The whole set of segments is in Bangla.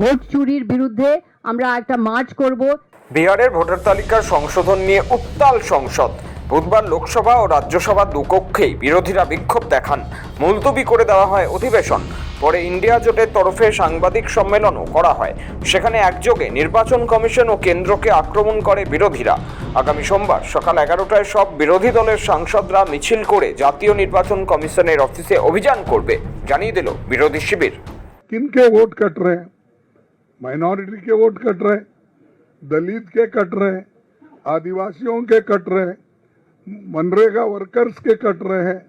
ভোট চুরির বিরুদ্ধে আমরা একটা মার্চ করব। বিহারের ভোটার তালিকার সংশোধন নিয়ে উত্তাল সংসদ। বুধবার লোকসভা ও রাজ্যসভা দুকক্ষেই বিরোধীরা বিক্ষোভ দেখান। মুলতবি করে দেওয়া হয় অধিবেশন। পরে ইন্ডিয়া জোটের তরফে সাংবাদিক সম্মেলনও করা হয়। সেখানে একযোগে নির্বাচন কমিশন ও কেন্দ্রকে আক্রমণ করে বিরোধীরা। আগামী সোমবার সকাল এগারোটায় সব বিরোধী দলের সাংসদরা মিছিল করে জাতীয় নির্বাচন কমিশনের অফিসে অভিযান করবে জানিয়ে দিল বিরোধী শিবির। কিনকে ভোট কাট রে? माइनॉरिटी के वोट कट रहे दलित के कट रहे आदिवासियों के कट रहे मनरेगा वर्कर्स के कट रहे हैं,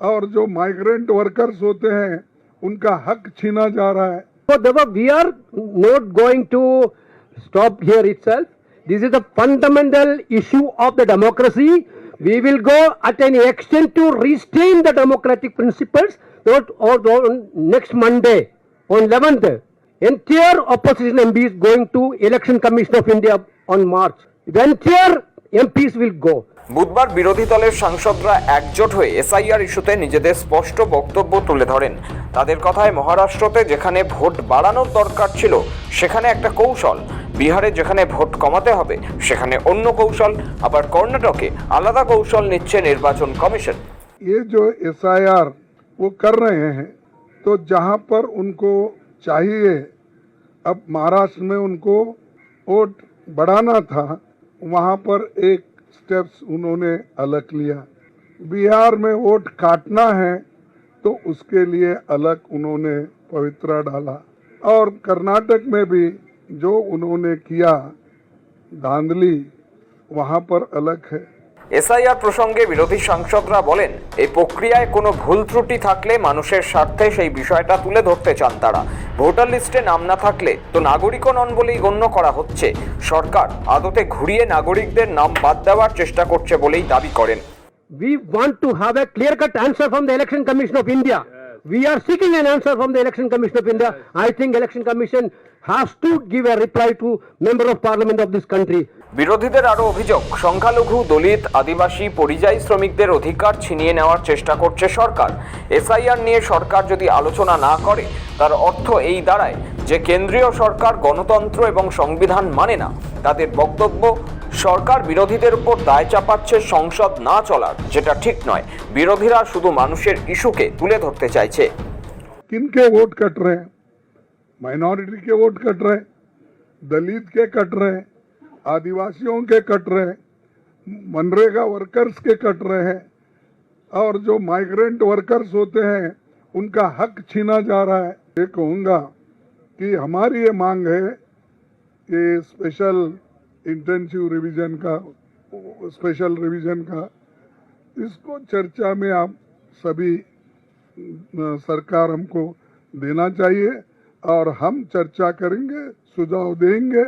और जो माइग्रेंट वर्कर्स होते हैं, उनका हक छीना जा रहा है। तो देखो we are not going to stop here it this is the fundamental issue of the democracy we will go at an extend to restrain the democratic principles next Monday on eleventh entire opposition MP is going to Election Commission of India on March. The entire MPs will go. বুধবার বিরোধী দলের সাংসদরা একজোট হয়ে এসআইআর ইস্যুতে নিজেদের স্পষ্ট বক্তব্য তুলে ধরেন তাদের কথায় মহারাষ্ট্রতে যেখানে ভোট বাড়ানোর দরকার ছিল সেখানে একটা কৌশল বিহারে যেখানে ভোট কমাতে হবে সেখানে অন্য কৌশল আবার কর্ণাটকে আলাদা কৌশল নিচ্ছে নির্বাচন কমিশন ये जो एस वो कर रहे हैं तो जहां पर उनको चाहिए। अब महाराष्ट्र में उनको वोट बढ़ाना था, वहाँ पर एक स्टेप्स उन्होंने अलग लिया। बिहार में वोट काटना है तो उसके लिए अलग उन्होंने पवित्रा डाला। और कर्नाटक में भी जो उन्होंने किया, धांधली, वहाँ पर अलग है। এসআইআর প্রসঙ্গে বিরোধী সাংসদরা বলেন এই প্রক্রিয়ায় কোনো ভুল ত্রুটি থাকলে মানুষের স্বার্থে সেই বিষয়টা তুলে ধরতে চান তারা ভোটার লিস্টে নাম না থাকলে তো নাগরিকও নন বলেই গণ্য করা হচ্ছে সরকার আদতে ঘুরিয়ে নাগরিকদের নাম বাদ দেওয়ার চেষ্টা করছে বলেই দাবি করেন We want to have a clear cut answer from the Election Commission of India. We are seeking an answer from the Election Commission of India. I think Election Commission has to give a reply to member of parliament of this country. বিরোধীদের আরও অভিযোগ, সংখ্যালঘু, দলিত, আদিবাসী, পরিযায়ী শ্রমিকদের অধিকার ছিনিয়ে নেওয়ার চেষ্টা করছে সরকার। এসআইআর নিয়ে সরকার যদি আলোচনা না করে, তার অর্থ এই দাঁড়ায় যে কেন্দ্রীয় সরকার গণতন্ত্র এবং সংবিধান মানে না। তাদের বক্তব্য, সরকার বিরোধীদের উপর দায় চাপাচ্ছে সংসদ না চলার, যেটা ঠিক নয়। বিরোধীরা শুধু মানুষের ইস্যুকে তুলে ধরতে চাইছে। কিনকে ভোট কাট রে? মাইনরিটি কে ভোট কাট রে? দলিত কে কাট রে? आदिवासियों के कट रहे हैं, मनरेगा वर्कर्स के कट रहे हैं, और जो माइग्रेंट वर्कर्स होते हैं, उनका हक छीना जा रहा है। ये कहूँगा कि हमारी ये मांग है कि स्पेशल इंटेंसिव रिवीजन का स्पेशल रिवीजन का, इसको चर्चा में आप सभी सरकार हमको देना चाहिए, और हम चर्चा करेंगे, सुझाव देंगे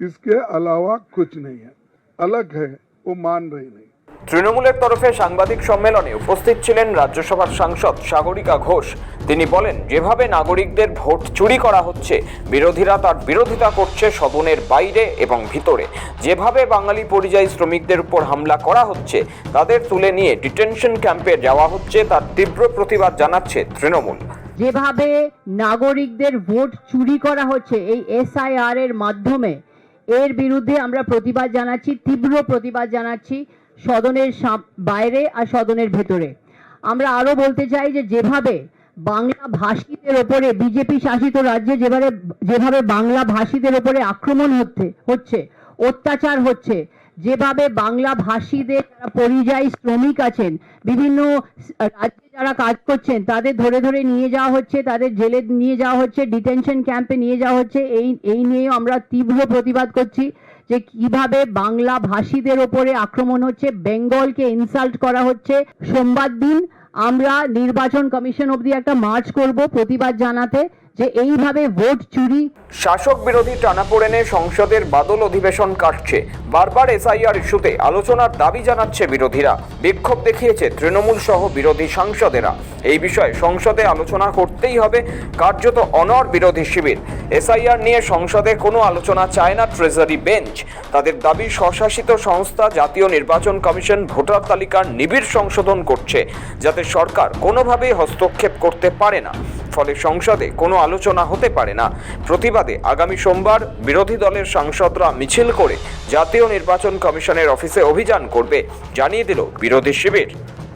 इसके अलावा कुछ नहीं है अलग है वो मान रही नहीं তৃণমূলের তরফে সাংবাদিক সম্মেলনে উপস্থিত ছিলেন রাজ্যসভার সাংসদ সাগরিকা ঘোষ তিনি বলেন যেভাবে নাগরিকদের ভোট চুরি করা হচ্ছে বিরোধীরা তার বিরোধিতা করছে সদনের বাইরে এবং ভিতরে যেভাবে বাঙালি পরিযায়ী শ্রমিকদের উপর হামলা করা হচ্ছে তাদের তুলে নিয়ে ডিটেনশন ক্যাম্পে যাওয়া হচ্ছে তার তীব্র প্রতিবাদ জানাচ্ছে তৃণমূল যেভাবে নাগরিকদের ভোট চুরি করা হচ্ছে এই এসআইআর এর মাধ্যমে এর বিরুদ্ধে আমরা প্রতিবাদ জানাচ্ছি, তীব্র প্রতিবাদ জানাচ্ছি সদনের বাইরে আর সদনের ভেতরে। আমরা আরও বলতে চাই যে যেভাবে বাংলা ভাষীদের ওপরে, বিজেপি শাসিত রাজ্যে যেভাবে যেভাবে বাংলা ভাষীদের ওপরে আক্রমণ হচ্ছে হচ্ছে, অত্যাচার হচ্ছে যেভাবে বাংলা ভাষীদের যারা পরিযায়ী শ্রমিক আছেন, বিভিন্ন রাজ্যে যারা কাজ করছেন, তাদের ধরে ধরে নিয়ে যাওয়া হচ্ছে, তাদের জেলে নিয়ে যাওয়া হচ্ছে, ডিটেনশন ক্যাম্পে নিয়ে যাওয়া হচ্ছে, এই এই নিয়ে আমরা তীব্র প্রতিবাদ করছি যে কীভাবে বাংলা ভাষীদের ওপরে আক্রমণ হচ্ছে, বেঙ্গলকে ইনসাল্ট করা হচ্ছে। সোমবার দিন আমরা নির্বাচন কমিশন অবধি একটা মার্চ করব প্রতিবাদ জানাতে। যে এইভাবে ভোট চুরি শাসক বিরোধী টানাপোড়েনে সংসদের বাদল অধিবেশন কাটছে। বারবার এসআইআর ইস্যুতে আলোচনার দাবি জানাচ্ছে বিরোধীরা। বিক্ষোভ দেখিয়েছে তৃণমূল সহ বিরোধী সাংসদেরা। এই বিষয়ে সংসদে আলোচনা করতেই হবে। কার্যত অনর বিরোধী শিবির। এসআইআর নিয়ে সংসদে কোনো আলোচনা চায় না ট্রেজারি বেঞ্চ তাদের দাবি, স্বশাসিত সংস্থা, জাতীয় নির্বাচন কমিশন ভোটার তালিকার নিবিড় সংশোধন করছে, যাতে সরকার কোনোভাবেই হস্তক্ষেপ করতে পারে না। ফলে সংসদে কোনো আলোচনা হতে পারে না। প্রতিবাদে আগামী সোমবার বিরোধী দলের সাংসদরা মিছিল করে জাতীয় নির্বাচন কমিশনের অফিসে অভিযান করবে, জানিয়ে দিল বিরোধী শিবির।